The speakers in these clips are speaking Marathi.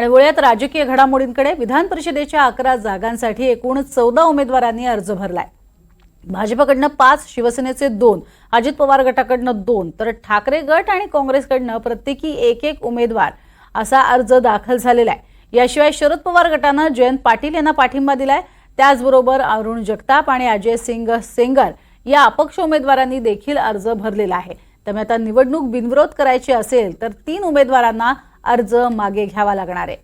आणि वळ्यात राजकीय घडामोडींकडे विधान परिषदेच्या अकरा जागांसाठी एकूण चौदा उमेदवारांनी अर्ज भरलाय. भाजपकडनं पाच शिवसेनेचे दोन अजित पवार गटाकडनं दोन तर ठाकरे गट आणि काँग्रेसकडनं प्रत्येकी एक एक उमेदवार असा अर्ज दाखल झालेला आहे याशिवाय शरद पवार गटानं जयंत पाटील यांना पाठिंबा दिलाय. त्याचबरोबर अरुण जगताप आणि अजय सिंग सेंगर या अपक्ष उमेदवारांनी देखील अर्ज भरलेला आहे. त्यामुळे आता निवडणूक बिनविरोध करायची असेल तर तीन उमेदवारांना अर्ज मागे घ्यावा लागणार आहे.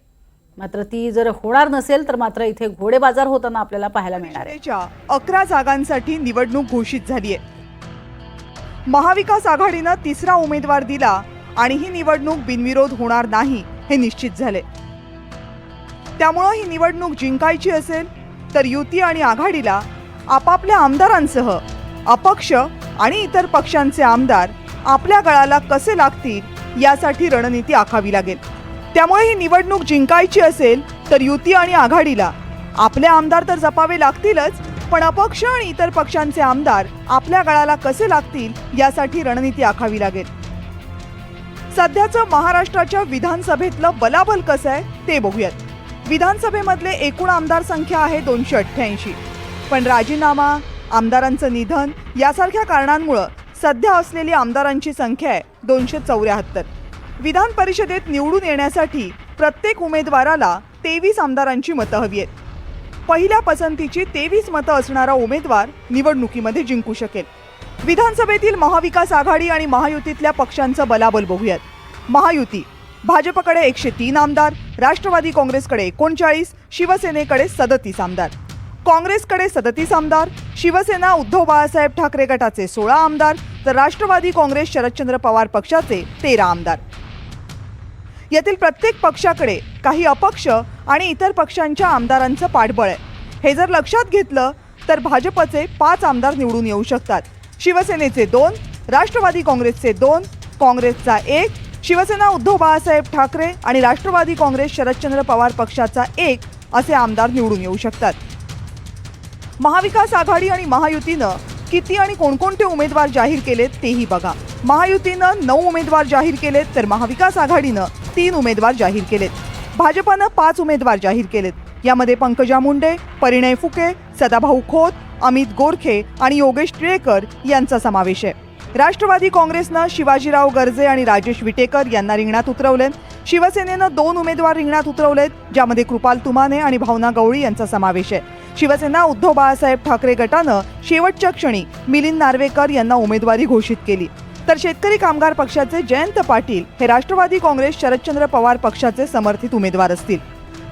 मात्र ती जर होणार नसेल तर मात्र इथे घोडे बाजार होताना आपल्याला पाहायला मिळणार आहे. अकरा जागांसाठी निवडणूक घोषित झाली आहे. महाविकास आघाडीनं तिसरा उमेदवार दिला आणि ही निवडणूक बिनविरोध होणार नाही हे निश्चित झाले. त्यामुळं ही निवडणूक जिंकायची असेल तर युती आणि आघाडीला आपापल्या आमदारांसह अपक्ष आणि इतर पक्षांचे आमदार आपल्या गळाला कसे लागतील यासाठी रणनीती आखावी लागेल. त्यामुळे ही निवडणूक जिंकायची असेल तर युती आणि आघाडीला. आपले आमदार तर जपावे लागतीलच पण अपक्ष आणि इतर पक्षांचे आमदार आपल्या गळाला कसे लागतील यासाठी रणनीती आखावी लागेल. सध्याचं महाराष्ट्राच्या विधानसभेतलं बलाबल कसं आहे ते बघूयात. विधानसभेमधले एकूण आमदार संख्या आहे दोनशे अठ्ठ्याऐंशी. पण राजीनामा आमदारांचं निधन यासारख्या कारणांमुळं सध्या असलेली आमदारांची संख्या आहे दोनशे चौऱ्याहत्तर. विधान परिषदेत निवडून येण्यासाठी प्रत्येक उमेदवाराला तेवीस आमदारांची मतं हवी आहेत. पहिल्या पसंतीची तेवीस मतं असणारा उमेदवार निवडणुकीमध्ये जिंकू शकेल. विधानसभेतील महाविकास आघाडी आणि महायुतीतल्या पक्षांचं बलाबल बघूयात. महायुती भाजपकडे एकशे तीन आमदार राष्ट्रवादी काँग्रेसकडे एकोणचाळीस शिवसेनेकडे सदतीस आमदार. काँग्रेसकडे सदतीस आमदार शिवसेना उद्धव बाळासाहेब ठाकरे गटाचे सोळा आमदार तर राष्ट्रवादी काँग्रेस शरदचंद्र पवार पक्षाचे तेरा आमदार. यातील प्रत्येक पक्षाकडे काही अपक्ष आणि इतर पक्षांच्या आमदारांचं पाठबळ आहे. हे जर लक्षात घेतलं तर भाजपचे पाच आमदार निवडून येऊ शकतात. शिवसेनेचे दोन राष्ट्रवादी काँग्रेसचे दोन काँग्रेसचा एक शिवसेना उद्धव बाळासाहेब ठाकरे आणि राष्ट्रवादी काँग्रेस शरदचंद्र पवार पक्षाचा एक असे आमदार निवडून येऊ शकतात. महाविकास आघाडी आणि महायुतीनं किती आणि कोणकोणते उमेदवार जाहीर केलेत तेही बघा. महायुतीनं नऊ उमेदवार जाहीर केलेत तर महाविकास आघाडीनं तीन उमेदवार जाहीर केलेत. भाजपानं पाच उमेदवार जाहीर केलेत. यामध्ये पंकजा मुंडे परिणय फुके सदाभाऊ खोत अमित गोरखे आणि योगेश टिळेकर यांचा समावेश आहे. राष्ट्रवादी काँग्रेसनं शिवाजीराव गर्जे आणि राजेश विटेकर यांना रिंगणात उतरवले शिवसेनेनं दोन उमेदवार रिंगणात उतरवलेत ज्यामध्ये कृपाल तुमाने आणि भावना गवळी यांचा समावेश आहे. शिवसेना उद्धव बाळासाहेब ठाकरे गटानं शेवटच्या क्षणी मिलिंद नार्वेकर यांना उमेदवारी घोषित केली. तर शेतकरी कामगार पक्षाचे जयंत पाटील हे राष्ट्रवादी काँग्रेस शरदचंद्र पवार पक्षाचे समर्थित उमेदवार असतील.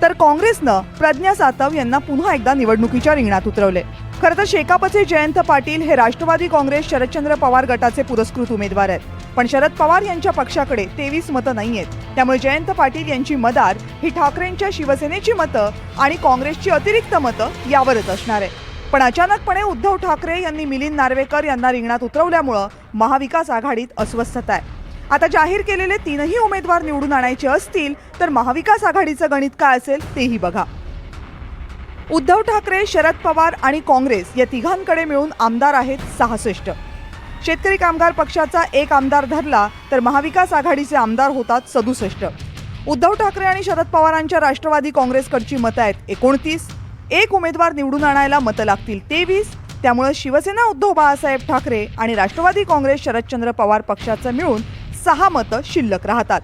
तर काँग्रेसनं प्रज्ञा सातव यांना पुन्हा एकदा निवडणुकीच्या रिंगणात उतरवले. खरं तर शेकापचे जयंत पाटील हे राष्ट्रवादी काँग्रेस शरदचंद्र पवार गटाचे पुरस्कृत उमेदवार आहेत. पण शरद पवार यांच्या पक्षाकडे तेवीस मतं नाही आहेत. त्यामुळे जयंत पाटील यांची मदार ही ठाकरेंच्या शिवसेनेची मतं आणि काँग्रेसची अतिरिक्त मतं यावरच असणार आहे. पण अचानकपणे उद्धव ठाकरे यांनी मिलिंद नार्वेकर यांना रिंगणात उतरवल्यामुळं महाविकास आघाडीत अस्वस्थता आहे. आता जाहीर केलेले तीनही उमेदवार निवडून आणायचे असतील तर महाविकास आघाडीचं गणित काय असेल तेही बघा. उद्धव ठाकरे शरद पवार आणि काँग्रेस या तिघांकडे मिळून आमदार आहेत सहासष्ट. शेतकरी कामगार पक्षाचा एक आमदार धरला तर महाविकास आघाडीचे आमदार होतात सदुसष्ट. उद्धव ठाकरे आणि शरद पवारांच्या राष्ट्रवादी काँग्रेसकडची मतं आहेत एकोणतीस. एक उमेदवार निवडून आणायला मतं लागतील तेवीस. त्यामुळे शिवसेना उद्धव बाळासाहेब ठाकरे आणि राष्ट्रवादी काँग्रेस शरदचंद्र पवार पक्षाचं मिळून सहा मतं शिल्लक राहतात.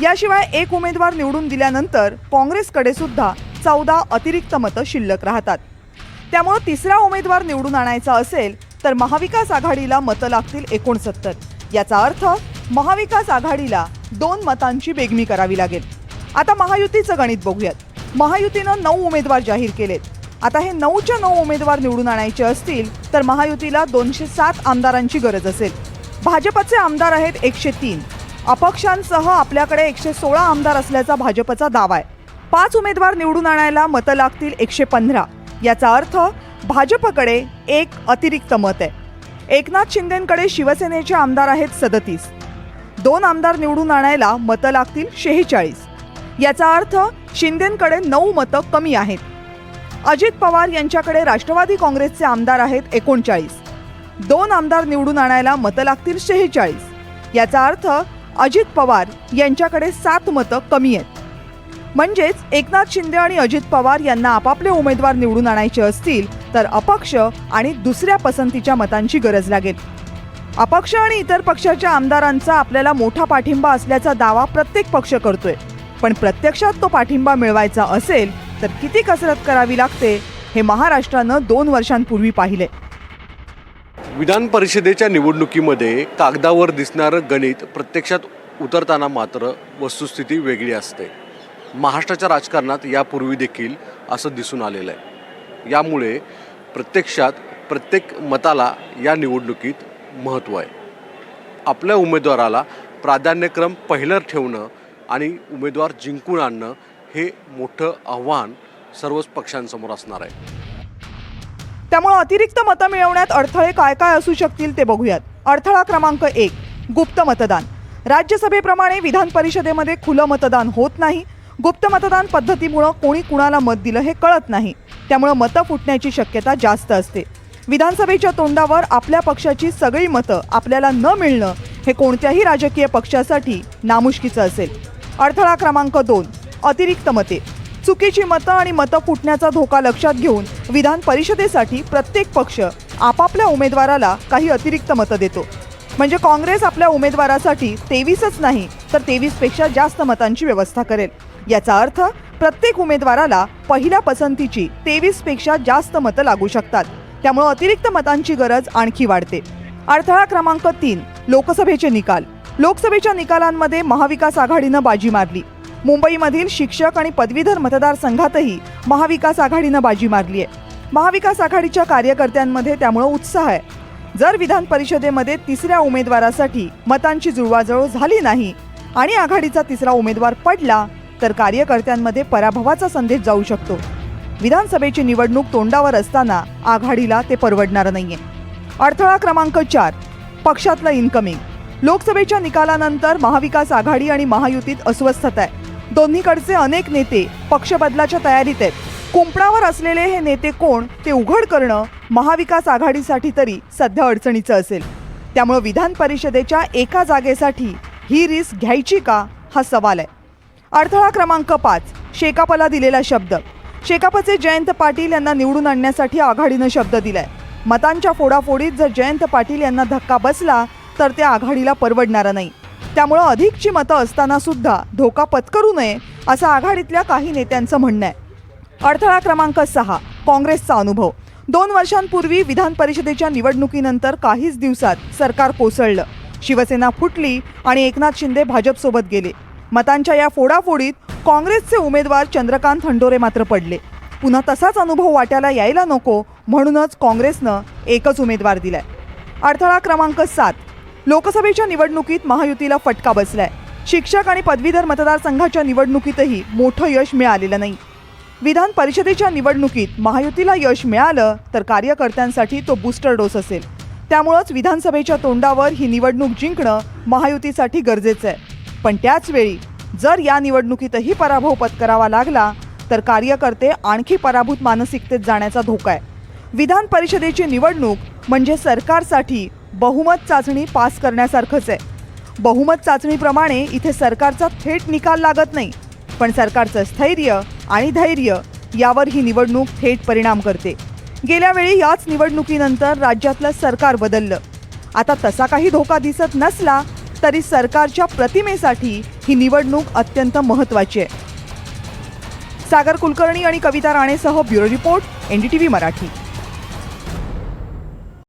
याशिवाय एक उमेदवार निवडून दिल्यानंतर काँग्रेसकडे सुद्धा चौदा अतिरिक्त मतं शिल्लक राहतात. त्यामुळं तिसरा उमेदवार निवडून आणायचा असेल तर महाविकास आघाडीला मतं लागतील एकोणसत्तर. याचा अर्थ महाविकास आघाडीला दोन मतांची बेगमी करावी लागेल. आता महायुतीचं गणित बघूयात. महायुतीनं नऊ उमेदवार जाहीर केलेत. आता हे नऊच्या नऊ उमेदवार निवडून आणायचे असतील तर महायुतीला दोनशे सात आमदारांची गरज असेल. भाजपचे आमदार आहेत एकशे तीन. अपक्षांसह आपल्याकडे एकशे सोळा आमदार असल्याचा भाजपचा दावा आहे. पाच उमेदवार निवडून आणायला मतं लागतील एकशे पंधरा. याचा अर्थ भाजपकडे एक अतिरिक्त मत आहे. एकनाथ शिंदेंकडे शिवसेनेचे आमदार आहेत सदतीस. दोन आमदार निवडून आणायला मतं लागतील शेहेचाळीस. याचा अर्थ शिंदेंकडे नऊ मतं कमी आहेत. अजित पवार यांच्याकडे राष्ट्रवादी काँग्रेसचे आमदार आहेत एकोणचाळीस. दोन आमदार निवडून आणायला मतं लागतील शेहेचाळीस. याचा अर्थ अजित पवार यांच्याकडे सात मतं कमी आहेत. म्हणजेच एकनाथ शिंदे आणि अजित पवार यांना आपापले उमेदवार निवडून आणायचे असतील तर अपक्ष आणि दुसऱ्या पसंतीच्या मतांची गरज लागेल. अपक्ष आणि इतर पक्षाच्या आमदारांचा आपल्याला मोठा पाठिंबा असल्याचा दावा प्रत्येक पक्ष करतोय. पण प्रत्यक्षात तो पाठिंबा मिळवायचा असेल तर किती कसरत करावी लागते हे महाराष्ट्रानं दोन वर्षांपूर्वी पाहिले. विधान परिषदेच्या निवडणुकीमध्ये कागदावर दिसणारं गणित प्रत्यक्षात उतरताना मात्र वस्तुस्थिती वेगळी असते. महाराष्ट्राच्या राजकारणात यापूर्वी देखील असं दिसून आलेलं आहे. यामुळे प्रत्यक्षात प्रत्येक मताला या निवडणुकीत महत्त्व आहे. आपल्या उमेदवाराला प्राधान्यक्रम पहिलं ठेवणं आणि उमेदवार जिंकून आणणं हे मोठं आव्हान सर्वच पक्षांसमोर असणार आहे. त्यामुळे अतिरिक्त मतं मिळवण्यात अडथळे काय काय असू शकतील ते बघूयात. अडथळा क्रमांक एक गुप्त मतदान. राज्यसभेप्रमाणे विधान परिषदेमध्ये खुलं मतदान होत नाही. गुप्त मतदान पद्धतीमुळं कोणी कुणाला मत दिलं हे कळत नाही. त्यामुळं मतं फुटण्याची शक्यता जास्त असते. विधानसभेच्या तोंडावर आपल्या पक्षाची सगळी मतं आपल्याला न मिळणं हे कोणत्याही राजकीय पक्षासाठी नामुष्कीचं असेल. अडथळा क्रमांक दोन अतिरिक्त मते. चुकीची मतं आणि मतं फुटण्याचा धोका लक्षात घेऊन विधान परिषदेसाठी प्रत्येक पक्ष आपापल्या उमेदवाराला काही अतिरिक्त मतं देतो. म्हणजे काँग्रेस आपल्या उमेदवारासाठी तेवीसच नाही तर तेवीसपेक्षा जास्त मतांची व्यवस्था करेल. याचा अर्थ प्रत्येक उमेदवाराला पहिल्या पसंतीची तेवीसपेक्षा जास्त मतं लागू शकतात. त्यामुळं अतिरिक्त मतांची गरज आणखी वाढते. अडथळा क्रमांक तीन लोकसभेचे निकाल. लोकसभेच्या निकालांमध्ये महाविकास आघाडीनं बाजी मारली. मुंबईमधील शिक्षक आणि पदवीधर मतदारसंघातही महाविकास आघाडीनं बाजी मारली आहे. महाविकास आघाडीच्या कार्यकर्त्यांमध्ये त्यामुळं उत्साह आहे. जर विधान परिषदेमध्ये तिसऱ्या उमेदवारासाठी मतांची जुळवाजुळव झाली नाही आणि आघाडीचा तिसरा उमेदवार पडला तर कार्यकर्त्यांमध्ये पराभवाचा संदेश जाऊ शकतो. विधानसभेची निवडणूक तोंडावर असताना आघाडीला ते परवडणार नाहीये. अडथळा क्रमांक चार पक्षातलं इन्कमिंग लोकसभेच्या निकालानंतर महाविकास आघाडी आणि महायुतीत अस्वस्थता आहे. दोन्हीकडचे अनेक नेते पक्ष बदलाच्या तयारीत आहेत. कुंपणावर असलेले हे नेते कोण ते उघड करणं महाविकास आघाडीसाठी तरी सध्या अडचणीचं असेल. त्यामुळं विधान परिषदेच्या एका जागेसाठी ही रिस्क घ्यायची का हा सवाल आहे. अडथळा क्रमांक पाच शेकापला दिलेला शब्द. शेकापचे जयंत पाटील यांना निवडून आणण्यासाठी आघाडीनं शब्द दिलाय. मतांच्या फोडाफोडीत जर जयंत पाटील यांना धक्का बसला तर ते आघाडीला परवडणारं नाही. त्यामुळं अधिकची मतं असताना सुद्धा धोका पत्करू नये असं आघाडीतल्या काही नेत्यांचं म्हणणं आहे. अडथळा क्रमांक सहा काँग्रेसचा अनुभव. दोन वर्षांपूर्वी विधान परिषदेच्या निवडणुकीनंतर काहीच दिवसात सरकार कोसळलं. शिवसेना फुटली आणि एकनाथ शिंदे भाजपसोबत गेले. मतांच्या या फोडाफोडीत काँग्रेसचे उमेदवार चंद्रकांत थंडोरे मात्र पडले. पुन्हा तसाच अनुभव वाट्याला यायला नको म्हणूनच काँग्रेसनं एकच उमेदवार दिलाय. अडथळा क्रमांक सात. लोकसभेच्या निवडणुकीत महायुतीला फटका बसलाय. शिक्षक आणि पदवीधर मतदारसंघाच्या निवडणुकीतही मोठं यश मिळालेलं नाही. विधान परिषदेच्या निवडणुकीत महायुतीला यश मिळालं तर कार्यकर्त्यांसाठी तो बूस्टर डोस असेल. त्यामुळंच विधानसभेच्या तोंडावर ही निवडणूक जिंकणं महायुतीसाठी गरजेचं आहे. पण त्याच वेळी जर या निवडणुकीतही पराभव पत्करावा लागला तर कार्यकर्ते आणखी पराभूत मानसिकतेत जाण्याचा धोका आहे. विधान परिषदेची निवडणूक म्हणजे सरकारसाठी बहुमत चाचणी पास करण्यासारखंच आहे. बहुमत चाचणीप्रमाणे इथे सरकारचा थेट निकाल लागत नाही पण सरकारचं स्थैर्य आणि धैर्य यावर ही निवडणूक थेट परिणाम करते. गेल्या वेळी याच निवडणुकीनंतर राज्यातलं सरकार बदललं. आता तसा काही धोका दिसत नसला तरी सरकारच्या प्रतिमेसाठी ही निवडणूक अत्यंत महत्त्वाची आहे. सागर कुलकर्णी आणि कविता राणेसह ब्युरो रिपोर्ट एनडीटीव्ही मराठी.